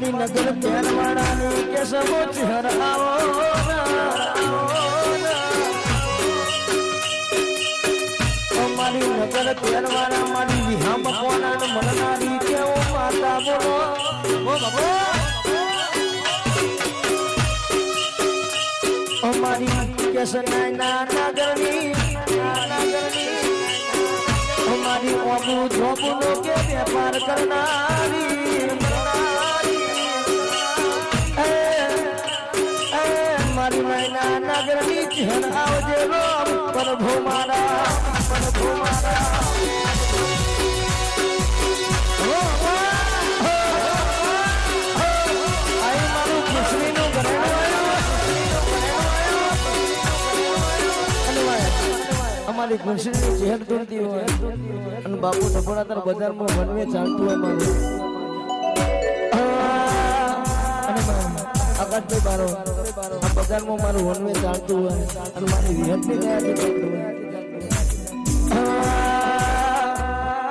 અમારી નગર પહેરવાડાની કે સમો ચહેરાઓ મારી નગર પહેરવાડા મારી વિહામ કોના મરનારી કેવો માતા બોલો. ઓ અમારી કેસ નાના નગરની અમારી ઓબુ જોબુનો કે વેપાર કરનારી. નગરની ચહેર રામ પ્રભુ મારા પ્રભુ મારા. અમારી ખુશીની ચહેર દૂરતી હોય અને બાપુ સફળા તાર બજારમાં વનવે ચાલતું હોય મારું મા- આકાશભાઈ મારો. આ બજારમાં મારું વનવે ચાલતું હોય અને મારી વિહતની દયાથી ચાલતું હોય?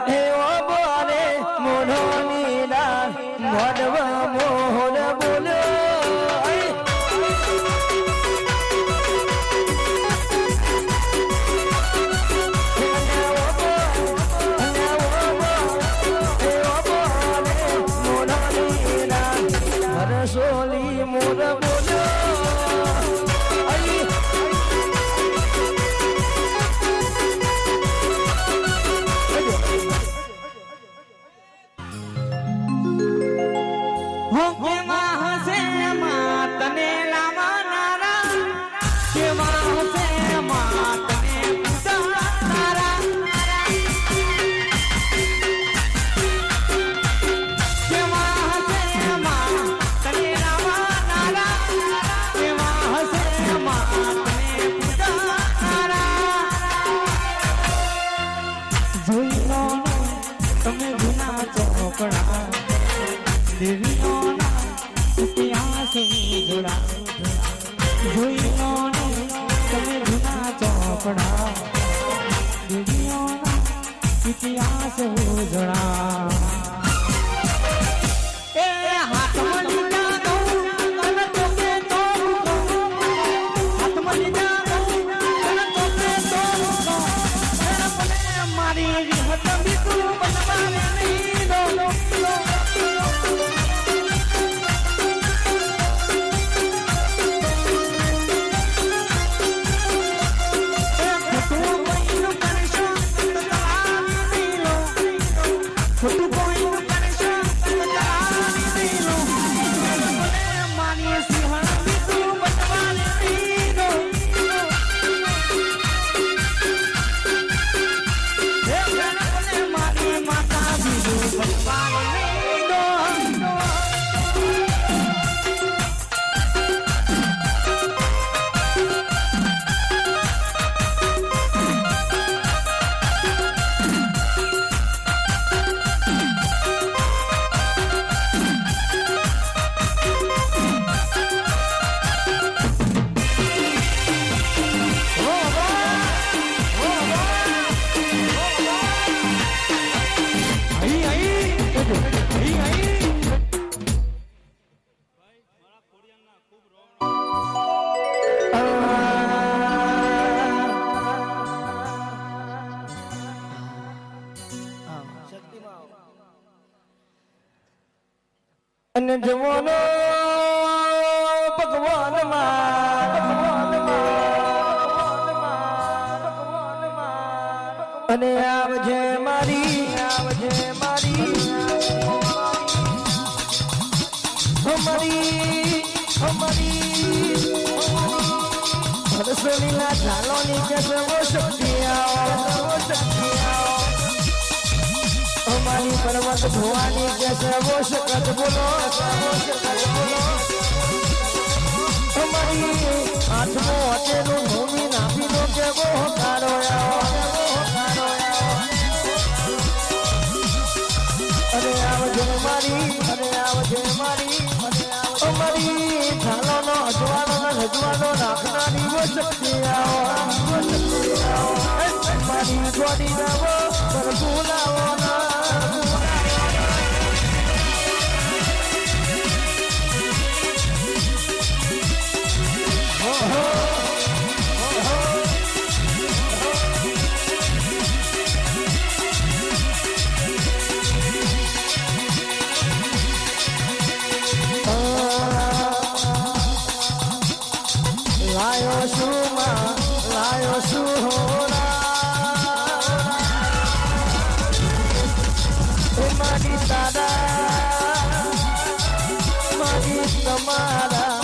હે ઓ બોલે મોઢો નીલા મોઢવા તમે ગુના ચોપડા. દેવીઓના ઇતિહાસ જોડા જોઈનો તમે જૂના ચોપડા. દેવીઓના અને અને જવાનો ભગવાન અને આવજે મારી. આવજે મારી અમારી અમારી. હરસલીલા ચાલો ની કે સર્વો શક્તિ આવો શક્તિ આવો. અમારી પર્વત લાયો શું માં લાયો શું હોરા. મારી મારી તમારા